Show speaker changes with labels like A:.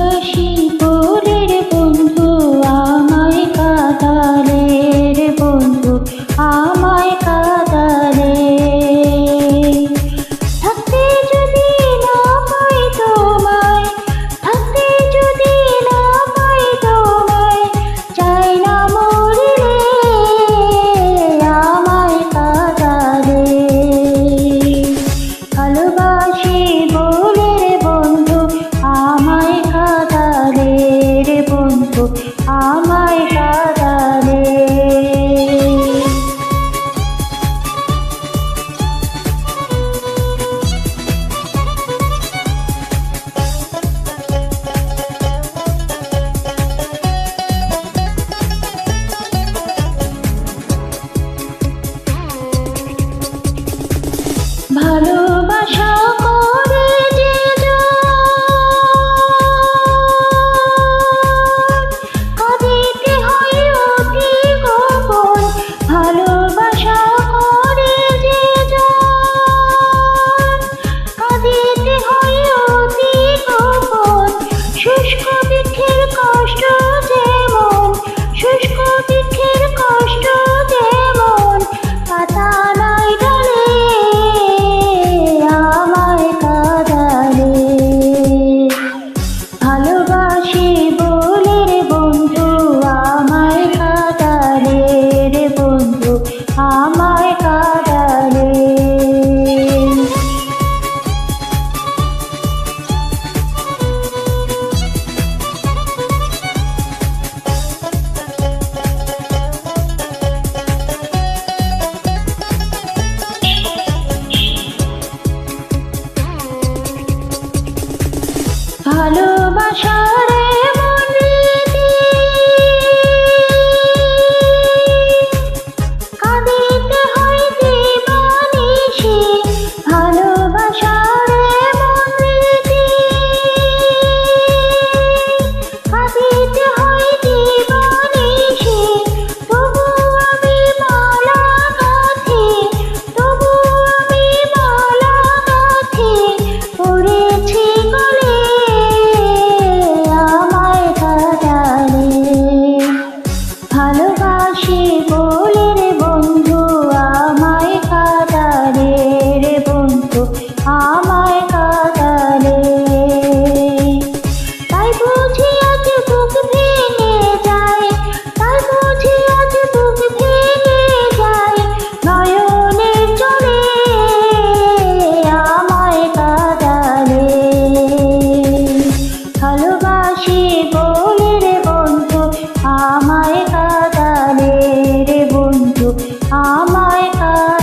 A: worship মতো আমায় কাদালে ভালোবাসা কাঁদিতে হয় ভালোবাসার ভালোবাসি বলে রে বন্ধু, আমায় কাদারে রে বন্ধু, আমায় কাদারে তাই বুঝি আজ বুক ভেঙে যায়, তাই বুঝি আজ বুক ভেঙে যায়, নয়নে চলে আমায় কাদারে ভালোবাসি বলে I